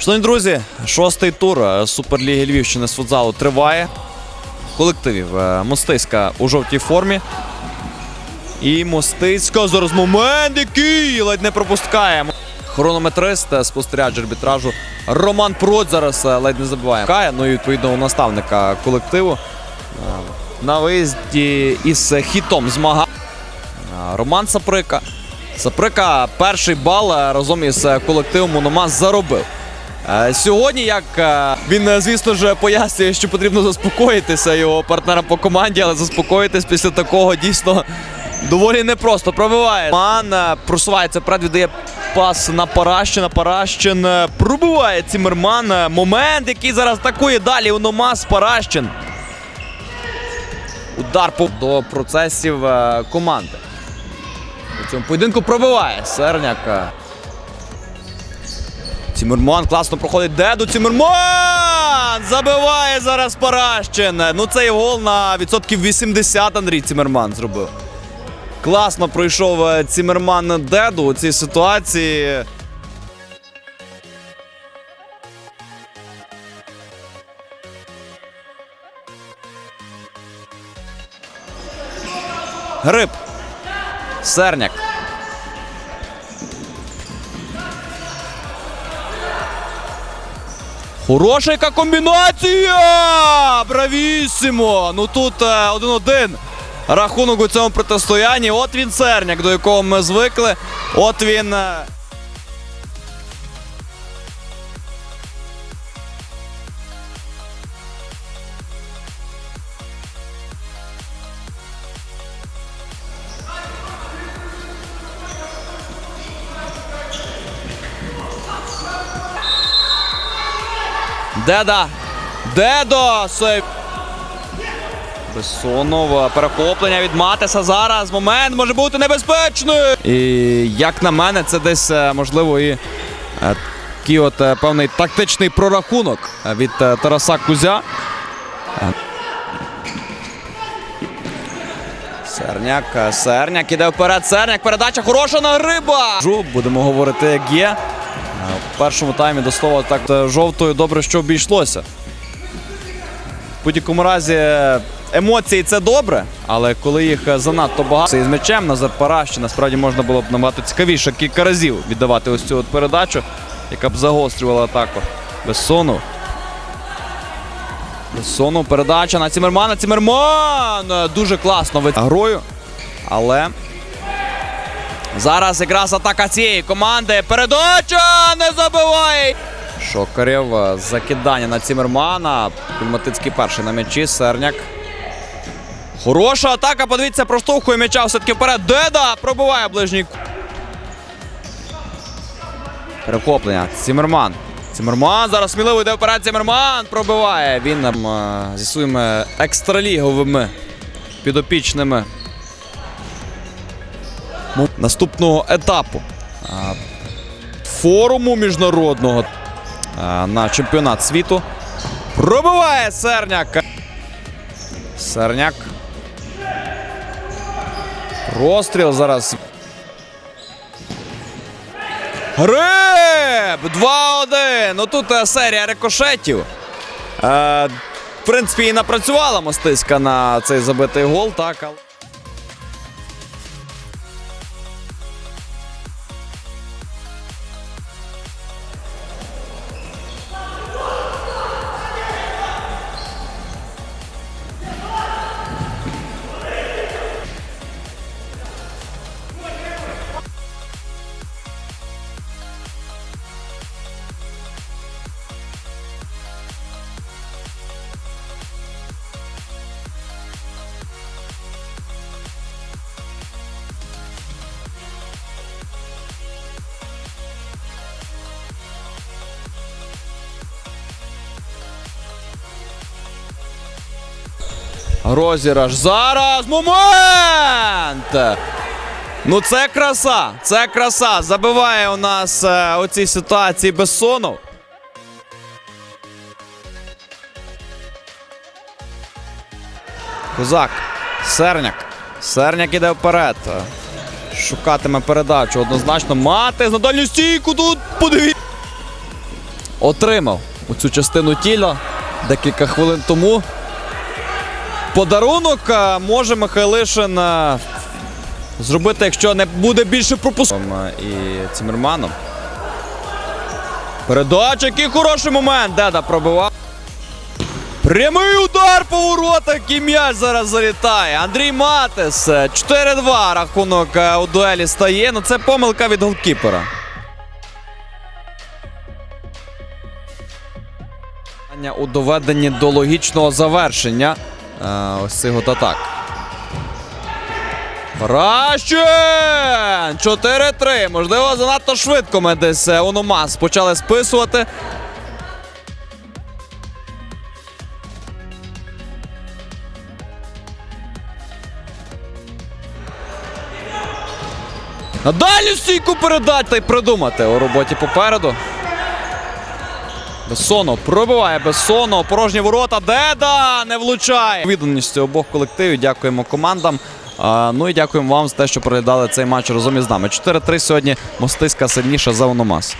Шановні друзі, шостий тур е, Суперліги Львівщини з футзалу триває. Колективів е, Мостиська у жовтій формі. І Мостиська зараз момент, який ледь не пропускає. Хронометрист, е, спостерігач арбітражу Роман Прот зараз ледь не забиває. Кає, ну і відповідно у наставника колективу. На виїзді із хітом змагає. Роман Саприка. Саприка перший бал разом із колективом Мономас заробив. Е, Сьогодні, як е, він, е, звісно ж, пояснює, що потрібно заспокоїтися його партнерам по команді, але заспокоїтись після такого дійсно доволі непросто. Пробиває. Ман просувається вперед, віддає пас на Паращина. Паращин пробиває Цімерман. Момент, який зараз атакує далі. Уномас Паращин. Удар по до процесів команди. У цьому поєдинку пробиває Серняк. Цімерман класно проходить деду. Цімерман! Забиває зараз Паращин. Ну цей гол на відсотків 80 Андрій Цімерман зробив. Класно пройшов е, Цімерман деду у цій ситуації. Гриб. Серняк. Хороша яка комбінація! Бравісімо! Ну тут е, один-один. Рахунок у цьому протистоянні. От він серняк, до якого ми звикли. От він. Деда! Дедо! Сейв. Бессонов. Перехоплення від Матеса зараз. Момент може бути небезпечний. І як на мене, це десь е, можливо і е, такий от е, певний тактичний прорахунок від Тараса Кузя. Серняк, Серняк іде вперед. Серняк, передача хороша на гриба. Будемо говорити, як є. В першому таймі до слова так е, жовтою добре, що обійшлося. В будь-якому разі емоції це добре, але коли їх е, занадто багато і з м'ячем Назар Паращин, насправді можна було б набагато цікавіше кілька разів віддавати ось цю от передачу, яка б загострювала атаку. Бессонов. Бессонов, передача на Цімермана. Цімерман! Е, Дуже класно грою. Але зараз якраз атака цієї команди. Передача не забиває! Шокарєв, е, закидання на Цімермана. Пільматицький перший на м'ячі. Серняк. Хороша атака. Подивіться, проштовхує м'яча все-таки вперед. Деда пробиває ближній. Перехоплення. Цімерман. Цімерман зараз сміливо йде вперед. Цімерман пробиває. Він нам е, зі своїми екстраліговими підопічними наступного етапу форуму міжнародного на чемпіонат світу. Пробиває Серняк. Серняк. Розстріл зараз. Гриб! 2-1. Ну тут е, серія рикошетів. Е, в принципі, і напрацювала мостиська на цей забитий гол, так. але- Розіграш. Зараз момент! Ну це краса! Це краса. Забиває у нас е, у цій ситуації Бессонов. Козак. Серняк. Серняк іде вперед. Шукатиме передачу однозначно. Мати на дальню стійку тут. Подивіться. отримав у цю частину тіла декілька хвилин тому. Подарунок е, може Михайлишин е, зробити, якщо не буде більше пропуском і Цімерманом. Передача, який хороший момент. Деда пробивав. Прямий удар по воротах, і м'яч зараз залітає. Андрій Матес. е, 4-2 рахунок е, у дуелі стає. Ну це помилка від голкіпера. У доведенні до логічного завершення е, ось цих от атак. Ращин! 4-3. Можливо, занадто швидко ми десь е, Ономас почали списувати. Далі стійку передати та й придумати у роботі попереду. Бессонов пробиває Бессоно. порожні ворота. Деда не влучає. Відданістю обох колективів. Дякуємо командам. Ну і дякуємо вам за те, що переглядали цей матч разом із нами. 4-3 сьогодні Мостиська сильніша за Ономас.